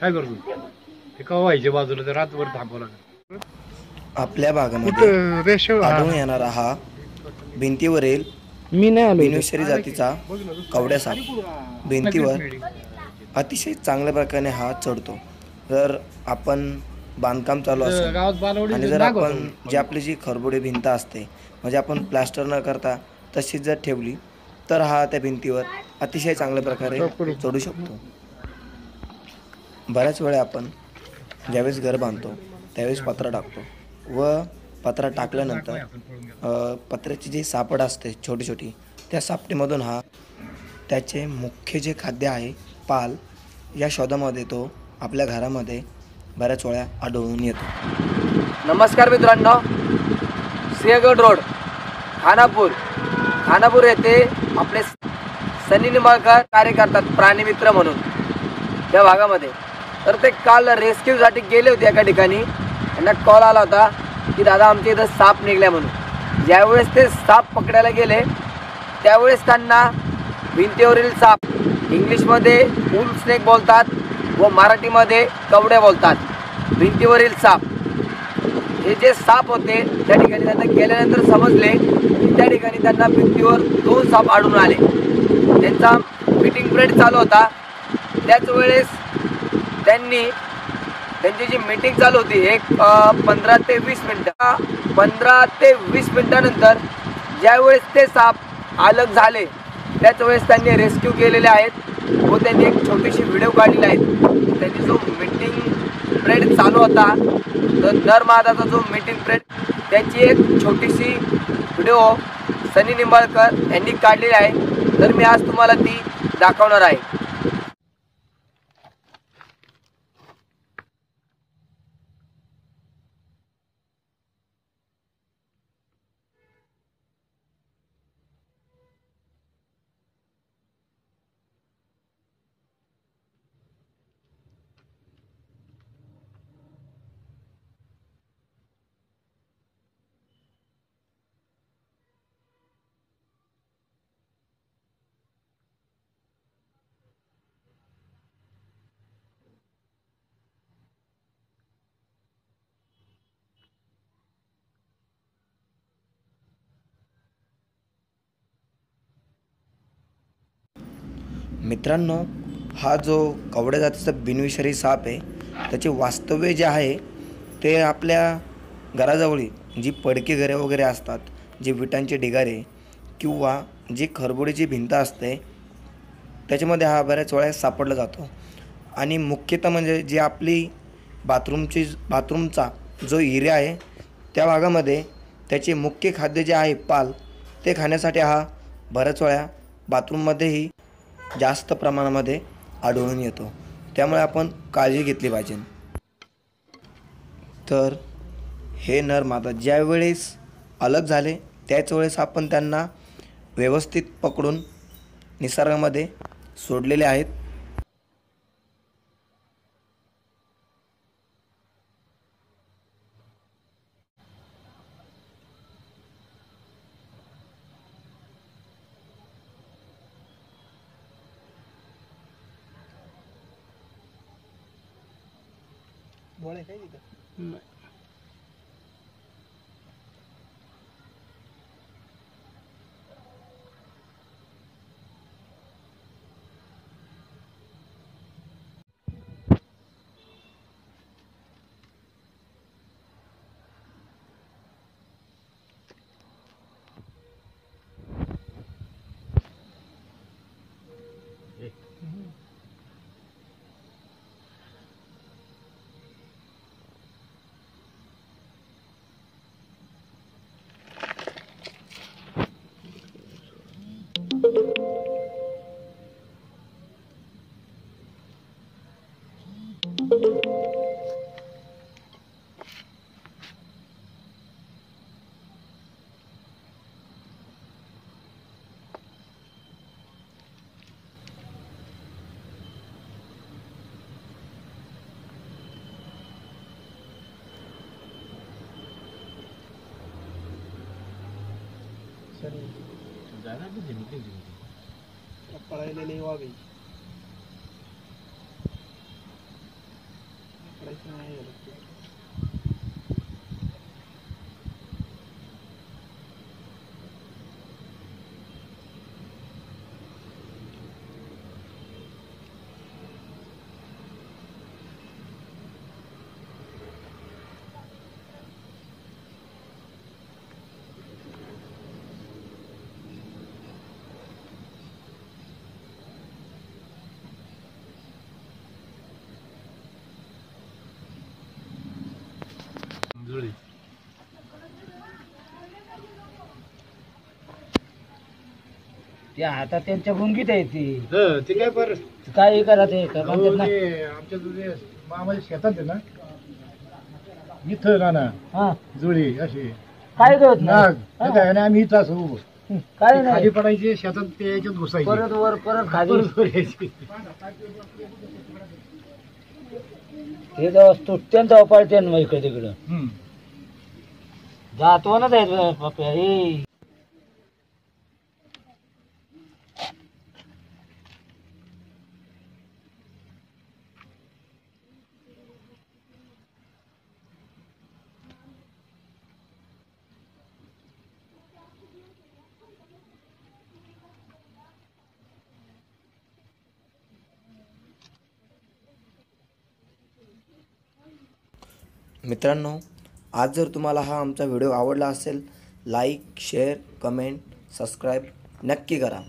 काय करतो ते कवा व्हायचे बाजूला तर रातभर थांबावं लागेल. आपल्या भागामध्ये हा. आढळून येणारा हा भिंतीवरील मी नाही आलो इथे. बिनविषारी जातीचा कवड्या साप. भिंतीवर अतिशय चांगल्या प्रकारे हा चढतो. जर आपण बांधकाम चालू असेल गावात बालवडी आणि जर आपण जी आपली जी खरबुडी भिंत असते म्हणजे आपण प्लास्टर न करता तशीच जर ठेवली तर हा त्या भिंतीवर अतिशय चांगल्या प्रकारे चढू शकतो. बऱ्याच वेळा आपण ज्यावेळेस घर बांधतो त्यावेळेस पत्रा टाकतो व पत्रा टाकल्यानंतर पत्र्याची जी सापड असते छोटी छोटी त्या सापटीमधून हा त्याचे मुख्य जे खाद्य आहे पाल या शोधामध्ये तो आपल्या घरामध्ये बऱ्याच वेळा आढळून येतो. नमस्कार मित्रांनो सिंहगड रोड खानापूर. खानापूर येथे आपले सनी निंबाळकर कार्य करतात प्राणीमित्र म्हणून त्या भागामध्ये. तर ते काल रेस्क्यूसाठी गेले होते एका ठिकाणी. त्यांना कॉल आला होता की दादा आमच्या इथं साप निघल्या म्हणून. ज्यावेळेस ते साप पकडायला गेले त्यावेळेस त्यांना भिंतीवरील साप इंग्लिशमध्ये उल स्नेक बोलतात व मराठीमध्ये कवडे बोलतात. भिंतीवरील साप. हे जे साप होते त्या ठिकाणी त्यांना गेल्यानंतर समजले की त्या ठिकाणी त्यांना भिंतीवर दोन साप आढळून आले. त्यांचा मिटिंग ब्रेड चालू होता. त्याच वेळेस त्यांनी त्यांची जी मीटिंग चालू होती एक पंधरा ते वीस मिनटं. पंधरा ते वीस मिनटानंतर ज्यावेळेस ते साप अलग झाले त्याच वेळेस त्यांनी रेस्क्यू केलेले आहेत व त्यांनी एक छोटीशी व्हिडिओ काढलेली आहे. त्यांची जो मीटिंग प्रेड चालू होता तर नर महादाचा जो मीटिंग प्रेड त्याची एक छोटीशी व्हिडिओ सनी निंबाळकर यांनी काढलेली आहे. तर मी आज तुम्हाला ती दाखवणार आहे. मित्रांनो हा जो कवड्या जातीचा बिनविषारी साप आहे त्याचे वास्तव्य जे आहे ते आपल्या घराजवळी जी पडकी घरे वगैरे असतात जे विटांचे ढिगारे किंवा जी खरबुडीची भिंत असते त्याच्यामध्ये हा बऱ्याच वेळा सापडला जातो. आणि मुख्यतः म्हणजे जी आपली बाथरूमची बाथरूमचा जो एरिया आहे त्या भागामध्ये त्याचे मुख्य खाद्य जे आहे पाल ते खाण्यासाठी हा बऱ्याच वेळा बाथरूममध्येही जास्त प्रमाणामध्ये आढळून येतो. त्यामुळे आपण काळजी घेतली पाहिजे. तर हे नर मादा ज्यावेळेस अलग झाले त्याच वेळेस आपण त्यांना व्यवस्थित पकडून निसर्गामध्ये सोडलेले आहेत. ¿Vuelve técnico? No. जाना भी जिम के जिम अब पढ़ाई लेने हुआ भी पढ़ाई से नहीं ते आता त्यांच्या गुंगीत आहे ती. हं, ते काय पर काय करा ते? काय म्हणतात ना आमच्या तुझे मामाच्या शेतात आहे ना इथं ना हा. जुळी अशी. काय करत नाग नाही ते काय नाही, आम्ही इथं असं उभं. काय ते खाली नाही पडायचे शेतात ते याच्यात घुसायचे. परत वर परत खाली. परत वर यायचे. हे जेव्हा तेव्हा मग इकडे तिकडं. हं. जातो ना हे मित्रांनो आज जर तुम्हाला हा आमचा व्हिडिओ आवडला असेल लाईक शेअर कमेंट सबस्क्राईब नक्की करा.